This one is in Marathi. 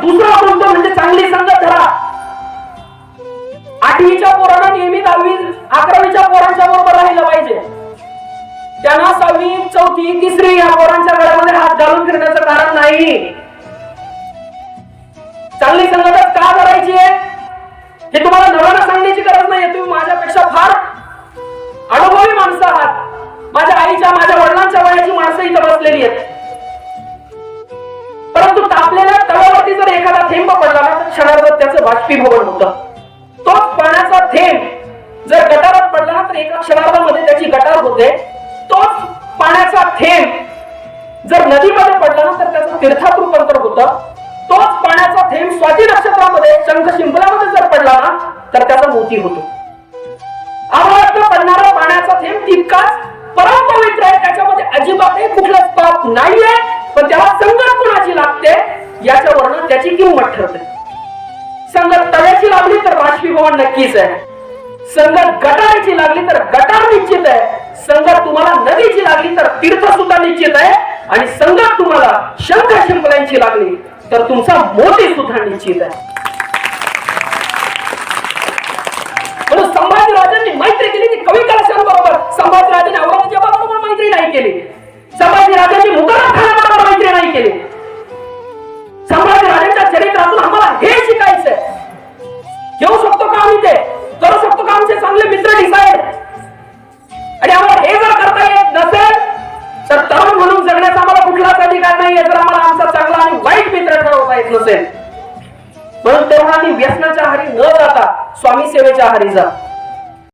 दुसरा कोणतं म्हणजे चांगली संगत धरा. आठवीच्या पोरांना नेहमी दहावी अकरावीच्या पोरांच्या बरोबर राहिलं पाहिजे. त्यांना सहावी चौथी तिसरी या पोरांच्या गळ्यामध्ये हात घालून फिरण्याचं कारण नाही. चांगली संगतच का करायची आहे? हे तुम्हाला नव्यानं सांगण्याची गरज नाही तुम्ही माझ्यापेक्षा फार अनुभवी माणसं आहात. माझ्या आईच्या माझ्या वडिलांच्या वयाची माणसं इथं बसलेली आहेत. बाष्पीभवन होतं. तोच पाण्याचा थेंब जर गटारात पडला ना तर एका क्षणार्धामध्ये त्याची गटार होते. तोच पाण्याचा थेंब जर नदीमध्ये पडला ना तर त्याचं तीर्थात रूपांतर होतं. तोच पाण्याचा थेंब स्वाती नक्षत्रामध्ये शंख शिंपल्यामध्ये जर पडला ना तर त्याचा मोती होतो. अवाढव्य पडणारा पाण्याचा थेंब तितकाच परम पवित्र आहे. त्याच्यामध्ये अजिबातही कुठलाच पाप नाहीये पण त्याला संगत कुणाची लागते? याच्या वर्णन त्याची किंमत ठरते. संगत लागली तर बाष्पीभवन नक्कीच आहे. संगत गटाराची लागली तर गटार निश्चित आहे. संगत तुम्हाला नदीची लागली तर तीर्थ सुद्धा निश्चित आहे. आणि संगत तुम्हाला शंख शिंपल्यांची लागली तर तुमचा मोती सुद्धा निश्चित आहे. म्हणून संभाजीराजांनी मैत्री केली ती कवी कलाशांबरोबर. संभाजीराजांनी औरंगजेबाबरोबर मैत्री नाही केली. संभाजीराजांनी मुकरम अधिकार जर आम्हाला आमचा चांगला आणि वाईट मित्र ठरवता येत नसेल. म्हणून तरुणांनी व्यसनाच्या हारी न जाता स्वामी सेवेच्या हारी जा.